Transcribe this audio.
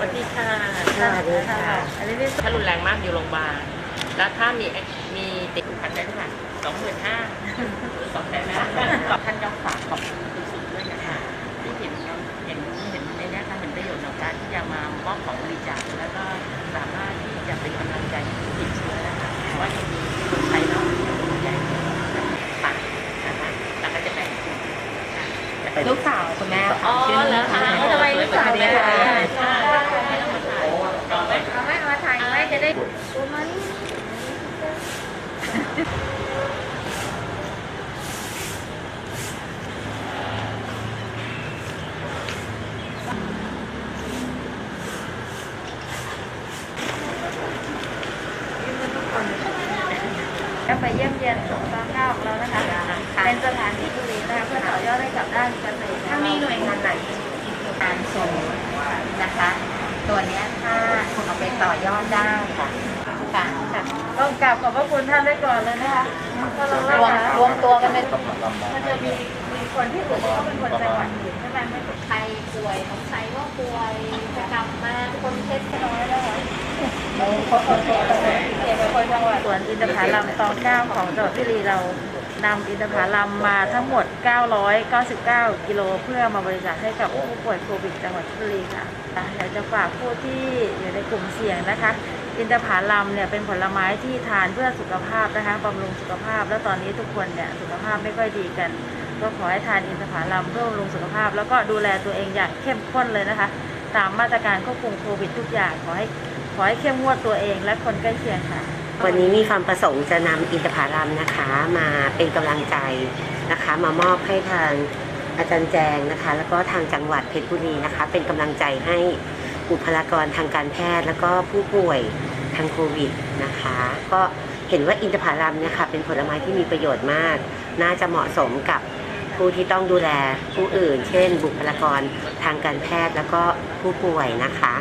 สวัสดีค่ะ อันนี้นี่ถ้ารุนแรงมากอยู่โรงพยาบาล แล้วถ้ามีมีติดพันได้ค่ะสองหมื่นห้าสองแสนห้าท่านยกฝากขอบคุณคุณสุดด้วยนะคะที่เห็นเห็นเห็นในเนี้ยค่ะเห็นประโยชน์ของการที่จะมามอบของบริจาคแล้วก็สามารถที่จะเป็นกำลังใจให้ผู้ติดเชื้อนะคะเพราะว่ายังมีคนไทยเนาะใหญ่ต่างนะคะแล้วก็จะแบ่งกลุ่มค่ะลูกสาวคุณแม่อ๋อเหรอคะทำไมลูกสาวเนี่ย ใช่เอาไหม เอาไม่มาถ่ายไม่จะได้ดูมัน ก็ไปเยี่ยมเยียนสงตอนเก้าของเรานะคะเป็นสถานที่บุรีนะคะเพื่อต่อยอดให้กับด้านเกษตรถ้ามีหน่วยงานไหนที่มีการส่งนะคะ ตัวนี้ถ้าเอาไปต่อยอดได้ค่ะ กราบขอบพระคุณท่านไว้ก่อนเลยนะคะก็เรารวมรวมตัวกันเป็นมันจะมีมีคนที่ถือว่าเป็นคนจังหวัดอื่นใช่ไหมไม่ถูกใครป่วยสงสัยว่าป่วยจะกลับมาคนเทสกันน้อยแล้วเหรอคนคนเทสคนเทสคนจังหวัดสวนอินทผลัมตองเก้าของจังหวัดพิรีเรานำอินทผลัมมาทั้งหมด 999 กิโลเพื่อมาบริจาคให้กับผู้ป่วยโควิดจังหวัดพิรีค่ะอยากจะฝากผู้ที่อยู่ในกลุ่มเสี่ยงนะคะ อินทผลัมเนี่ยเป็นผลไม้ที่ทานเพื่อสุขภาพนะคะบำรุงสุขภาพ แล้วตอนนี้ทุกคนเนี่ยสุขภาพไม่ค่อยดีกัน ก็ขอให้ทานอินทผลัมเพื่อบำรุงสุขภาพ แล้วก็ดูแลตัวเองอย่างเข้มข้นเลยนะคะ ตามมาตรการควบคุมโควิดทุกอย่างขอให้ขอให้เข้มงวดตัวเองและคนใกล้เคียงค่ะ วันนี้มีความประสงค์จะนำอินทผลัมนะคะ มาเป็นกำลังใจนะคะ มามอบให้ทางอาจารย์แจงนะคะ แล้วก็ทางจังหวัดเพชรบุรีนะคะ เป็นกำลังใจให้ บุคลากรทางการแพทย์ แล้วก็ผู้ป่วยทางโควิดนะคะ ก็เห็นว่าอินทผลัมเนี่ยค่ะเป็นผลไม้ที่มีประโยชน์มาก น่าจะเหมาะสมกับผู้ที่ต้องดูแลผู้อื่น เช่น บุคลากรทางการแพทย์แล้วก็ผู้ป่วยนะคะ